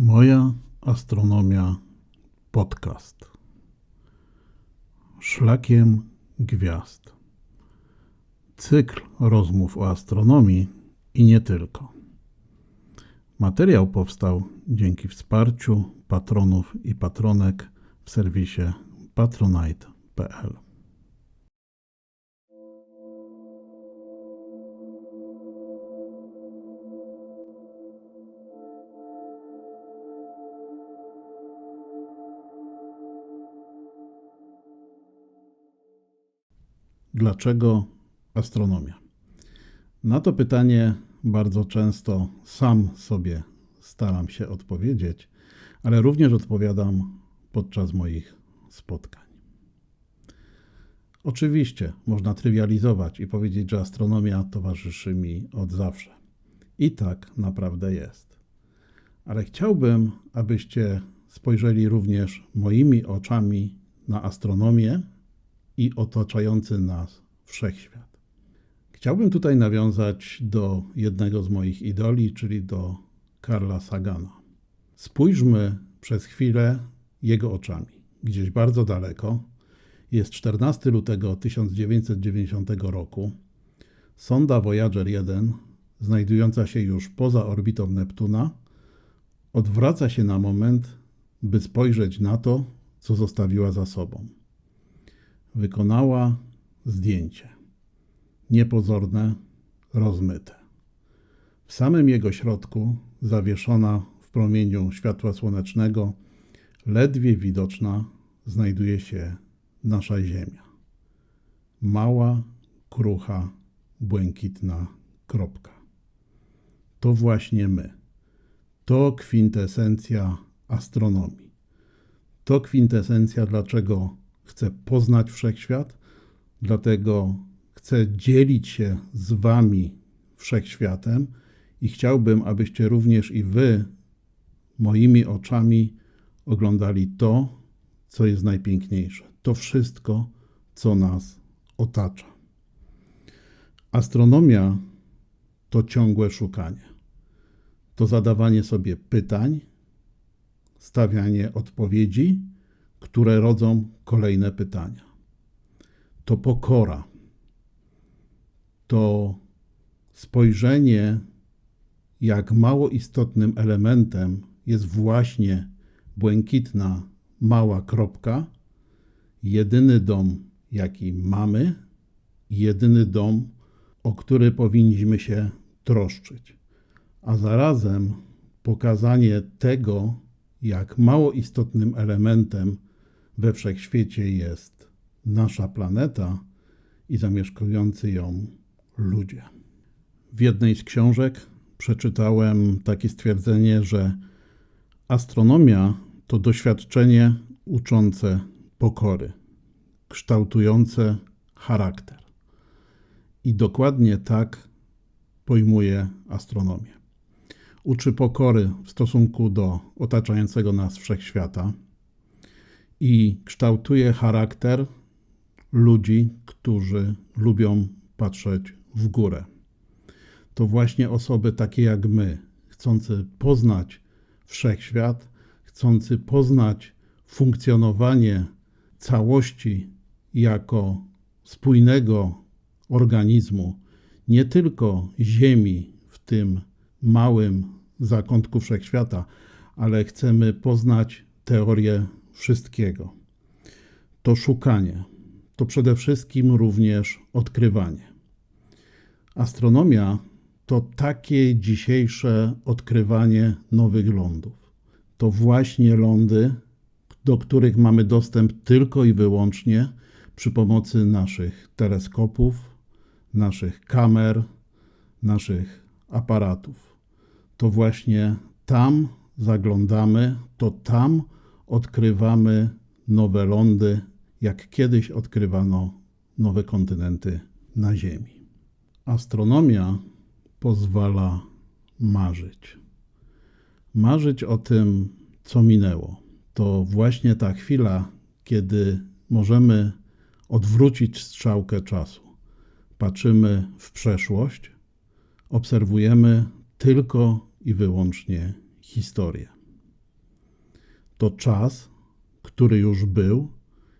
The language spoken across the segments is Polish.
Moja astronomia podcast. Szlakiem gwiazd. Cykl rozmów o astronomii i nie tylko. Materiał powstał dzięki wsparciu patronów i patronek w serwisie patronite.pl. Dlaczego astronomia? Na to pytanie bardzo często sam sobie staram się odpowiedzieć, ale również odpowiadam podczas moich spotkań. Oczywiście można trywializować i powiedzieć, że astronomia towarzyszy mi od zawsze. I tak naprawdę jest. Ale chciałbym, abyście spojrzeli również moimi oczami na astronomię i otaczający nas wszechświat. Chciałbym tutaj nawiązać do jednego z moich idoli, czyli do Karla Sagana. Spójrzmy przez chwilę jego oczami. Gdzieś bardzo daleko jest 14 lutego 1990 roku. Sonda Voyager 1, znajdująca się już poza orbitą Neptuna, odwraca się na moment, by spojrzeć na to, co zostawiła za sobą wykonała zdjęcie. Niepozorne, rozmyte. W samym jego środku, zawieszona w promieniu światła słonecznego, ledwie widoczna, znajduje się nasza Ziemia. Mała, krucha, błękitna kropka. To właśnie my. To kwintesencja astronomii. To kwintesencja, dlaczego chcę poznać wszechświat, dlatego chcę dzielić się z Wami wszechświatem i chciałbym, abyście również i Wy moimi oczami oglądali to, co jest najpiękniejsze. To wszystko, co nas otacza. Astronomia to ciągłe szukanie. To zadawanie sobie pytań, stawianie odpowiedzi które rodzą kolejne pytania. To pokora, to spojrzenie, jak mało istotnym elementem jest właśnie błękitna mała kropka, jedyny dom, jaki mamy, jedyny dom, o który powinniśmy się troszczyć, a zarazem pokazanie tego, jak mało istotnym elementem we wszechświecie jest nasza planeta i zamieszkujący ją ludzie. W jednej z książek przeczytałem takie stwierdzenie, że astronomia to doświadczenie uczące pokory, kształtujące charakter. I dokładnie tak pojmuje astronomię. Uczy pokory w stosunku do otaczającego nas wszechświata i kształtuje charakter ludzi, którzy lubią patrzeć w górę. To właśnie osoby takie jak my, chcący poznać wszechświat, chcący poznać funkcjonowanie całości jako spójnego organizmu, nie tylko Ziemi w tym małym zakątku wszechświata, ale chcemy poznać teorię wszystkiego. To szukanie, to przede wszystkim również odkrywanie. Astronomia to takie dzisiejsze odkrywanie nowych lądów. To właśnie lądy, do których mamy dostęp tylko i wyłącznie przy pomocy naszych teleskopów, naszych kamer, naszych aparatów. To właśnie tam zaglądamy, to tam odkrywamy nowe lądy, jak kiedyś odkrywano nowe kontynenty na Ziemi. Astronomia pozwala marzyć. Marzyć o tym, co minęło. To właśnie ta chwila, kiedy możemy odwrócić strzałkę czasu. Patrzymy w przeszłość, obserwujemy tylko i wyłącznie historię. To czas, który już był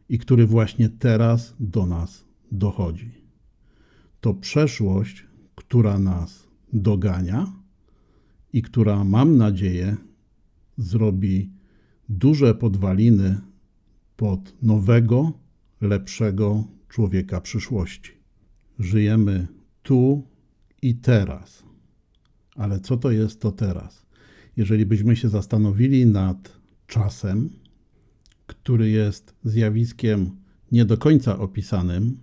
i który właśnie teraz do nas dochodzi. To przeszłość, która nas dogania i która, mam nadzieję, zrobi duże podwaliny pod nowego, lepszego człowieka przyszłości. Żyjemy tu i teraz. Ale co to jest to teraz? Jeżeli byśmy się zastanowili nad czasem, który jest zjawiskiem nie do końca opisanym,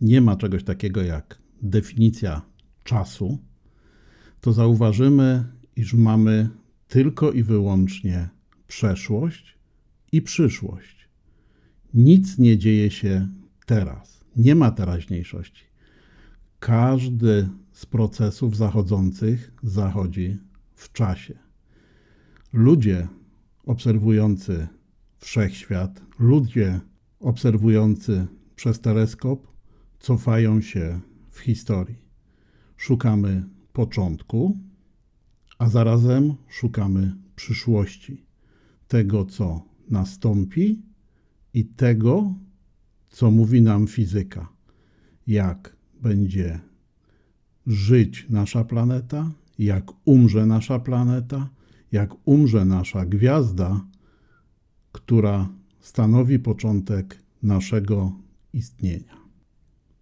nie ma czegoś takiego jak definicja czasu, to zauważymy, iż mamy tylko i wyłącznie przeszłość i przyszłość. Nic nie dzieje się teraz. Nie ma teraźniejszości. Każdy z procesów zachodzących zachodzi w czasie. Ludzie obserwujący wszechświat, ludzie obserwujący przez teleskop cofają się w historii. Szukamy początku, a zarazem szukamy przyszłości, tego co nastąpi i tego, co mówi nam fizyka, jak będzie żyć nasza planeta, jak umrze nasza planeta, jak umrze nasza gwiazda, która stanowi początek naszego istnienia.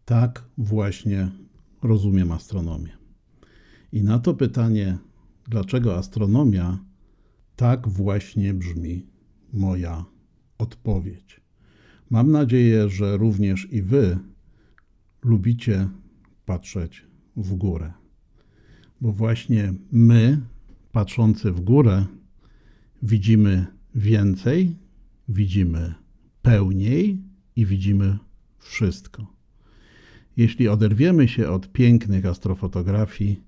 Tak właśnie rozumiem astronomię. I na to pytanie, dlaczego astronomia, tak właśnie brzmi moja odpowiedź. Mam nadzieję, że również i Wy lubicie patrzeć w górę, bo właśnie my, patrzący w górę, widzimy więcej, widzimy pełniej i widzimy wszystko. Jeśli oderwiemy się od pięknych astrofotografii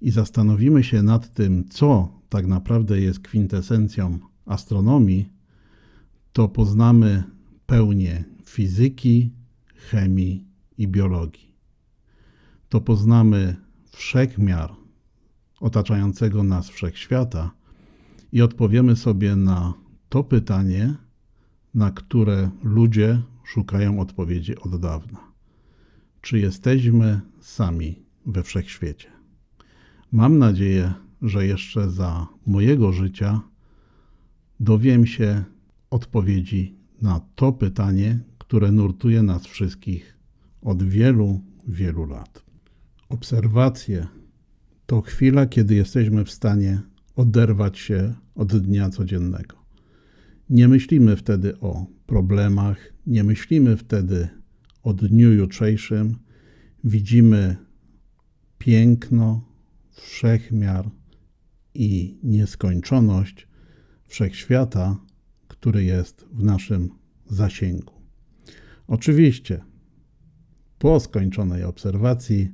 i zastanowimy się nad tym, co tak naprawdę jest kwintesencją astronomii, to poznamy pełnię fizyki, chemii i biologii. To poznamy wszechmiar otaczającego nas wszechświata i odpowiemy sobie na to pytanie, na które ludzie szukają odpowiedzi od dawna. Czy jesteśmy sami we wszechświecie? Mam nadzieję, że jeszcze za mojego życia dowiem się odpowiedzi na to pytanie, które nurtuje nas wszystkich od wielu, wielu lat. Obserwacje to chwila, kiedy jesteśmy w stanie oderwać się od dnia codziennego. Nie myślimy wtedy o problemach, nie myślimy wtedy o dniu jutrzejszym. Widzimy piękno, wszechmiar i nieskończoność wszechświata, który jest w naszym zasięgu. Oczywiście, po skończonej obserwacji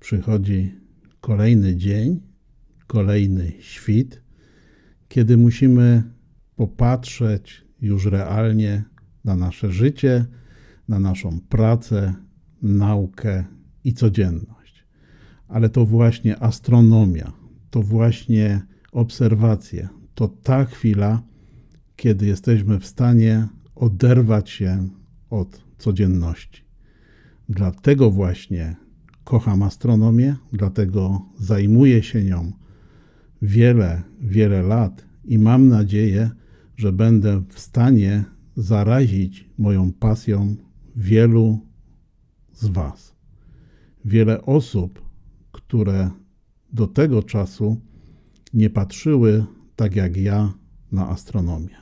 przychodzi kolejny dzień, kolejny świt, kiedy musimy popatrzeć już realnie na nasze życie, na naszą pracę, naukę i codzienność. Ale to właśnie astronomia, to właśnie obserwacje, to ta chwila, kiedy jesteśmy w stanie oderwać się od codzienności. Dlatego właśnie kocham astronomię, dlatego zajmuję się nią wiele, wiele lat i mam nadzieję, że będę w stanie zarazić moją pasją wielu z Was. Wiele osób, które do tego czasu nie patrzyły tak jak ja na astronomię.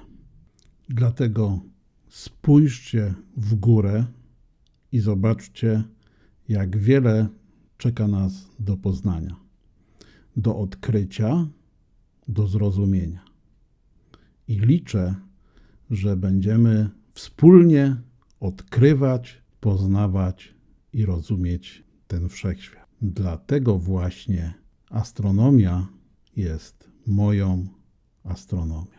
Dlatego spójrzcie w górę i zobaczcie, jak wiele czeka nas do poznania, do odkrycia, do zrozumienia. I liczę, że będziemy wspólnie odkrywać, poznawać i rozumieć ten wszechświat. Dlatego właśnie astronomia jest moją astronomią.